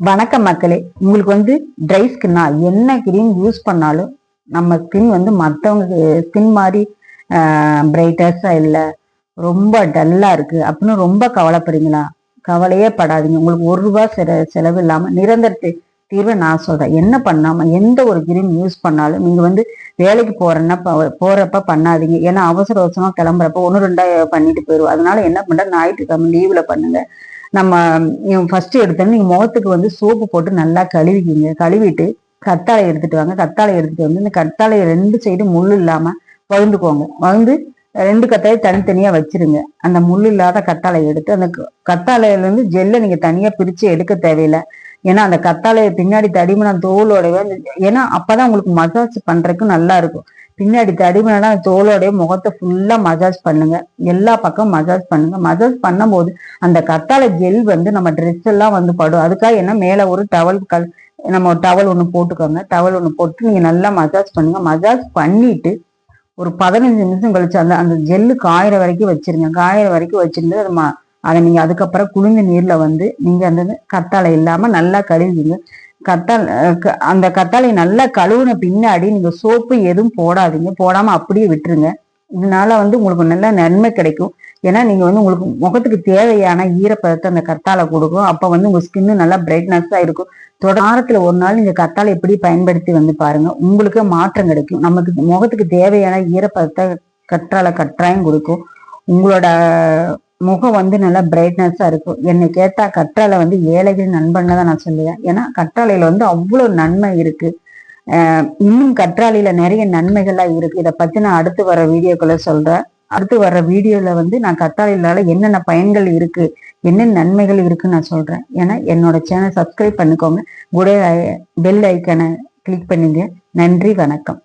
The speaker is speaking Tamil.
வணக்கம் மக்களே. உங்களுக்கு வந்து ட்ரை ஸ்கின்னா என்ன கிரீம் யூஸ் பண்ணாலும் நம்ம ஸ்கின் வந்து மற்றவங்க ஸ்கின் மாதிரி பிரைட்டர்ஸாக இல்லை ரொம்ப டல்லாக இருக்குது அப்படின்னு ரொம்ப கவலைப்படுறீங்களா? கவலையே படாதீங்க. உங்களுக்கு ஒரு ரூபா செல செலவு இல்லாமல் நிரந்தர தீ- தீர்வை நான் சொல்கிறேன் என்ன பண்ணாமல் எந்த ஒரு கிரீம் யூஸ் பண்ணாலும் நீங்கள் வந்து வேலைக்கு போகிறேன்னா போகிறப்ப பண்ணாதீங்க. ஏன்னா அவசர அவசரமாக கிளம்புறப்ப ஒன்று ரெண்டா பண்ணிட்டு போயிடுவோம். அதனால என்ன பண்ணுறது ஞாயிற்றுக்கிழமை லீவில் பண்ணுங்க. நம்ம ஃபர்ஸ்ட் எடுத்தோன்னு நீங்கள் முகத்துக்கு வந்து சோப்பு போட்டு நல்லா கழுவிக்கிங்க. கழுவிட்டு கத்தாழை எடுத்துட்டு வாங்க. கத்தாழை எடுத்துட்டு வந்து இந்த கத்தாழையை ரெண்டு சைடு முள் இல்லாம வகுந்துக்கோங்க வகுந்து ரெண்டு கத்தாழை தனித்தனியா வச்சிருங்க. அந்த முள் இல்லாத கத்தாழை எடுத்து அந்த க- கத்தாழையில இருந்து ஜெல்லை நீங்க தனியா பிரிச்சு எடுக்க தேவையில்லை. ஏன்னா அந்த கத்தாழையை பின்னாடி தடிமனா தோலோடவே ஏன்னா அப்பதான் உங்களுக்கு மசாஜ் பண்றதுக்கு நல்லா இருக்கும். பின்னாடி தடிமனா தோலோடைய முகத்தை ஃபுல்லா மசாஜ் பண்ணுங்க. எல்லா பக்கம் மசாஜ் பண்ணுங்க. மசாஜ் பண்ணும்போது அந்த கத்தாழை ஜெல் வந்து நம்ம ட்ரெஸ் எல்லாம் வந்து படும். அதுக்காக என்ன மேல ஒரு டவல் கல் நம்ம டவல் ஒன்று போட்டுக்கோங்க. டவல் ஒன்று போட்டு நீங்க நல்லா மசாஜ் பண்ணுங்க. மசாஜ் பண்ணிட்டு ஒரு பதினஞ்சு நிமிஷம் கழிச்சு அந்த அந்த ஜெல்லு காயிற வரைக்கும் வச்சிருங்க. காயிற வரைக்கும் வச்சிருந்து அது ம- அதை நீங்க அதுக்கப்புறம் குளிர்ந்த நீர்ல வந்து நீங்க அந்த கத்தாழை இல்லாம நல்லா கழுவிங்க கத்தாழை க- அந்த கத்தாழை நல்லா கழுவுன பின்னாடி நீங்க சோப்பு எதுவும் போடாதீங்க. போடாம அப்படியே விட்டுருங்க. இதனால வந்து உங்களுக்கு நல்ல நன்மை கிடைக்கும். ஏன்னா நீங்க வந்து உங்களுக்கு முகத்துக்கு தேவையான ஈரப்பதத்தை அந்த கத்தாழை கொடுக்கும். அப்ப வந்து உங்க ஸ்கின்னு நல்லா பிரைட்னஸா இருக்கும். தொடர் ஒரு நாள் நீங்க கத்தாழை எப்படி பயன்படுத்தி வந்து பாருங்க. உங்களுக்கு மாற்றம் கிடைக்கும். நமக்கு முகத்துக்கு தேவையான ஈரப்பதத்தை கற்றாழை கற்றாயம் கொடுக்கும். உங்களோட முகம் வந்து நல்லா பிரைட்னஸா இருக்கும். என்னை கேட்டா கற்றாழை வந்து ஏழைகள் நண்பன்னு தான் நான் சொல்லுவேன். ஏன்னா கற்றாழையில வந்து அவ்வளவு நன்மை இருக்கு. இன்னும் கற்றாழையில நிறைய நன்மைகள்லாம் இருக்கு. இதை பத்தி நான் அடுத்து வர வீடியோக்குள்ள சொல்றேன். அடுத்து வர வீடியோல வந்து நான் கத்தாழையினால என்னென்ன பயன்கள் இருக்கு என்னென்ன நன்மைகள் இருக்குன்னு நான் சொல்றேன். ஏன்னா என்னோட சேனல் சப்ஸ்கிரைப் பண்ணிக்கோங்க. கூட பெல் ஐக்கனை கிளிக் பண்ணுங்க. நன்றி வணக்கம்.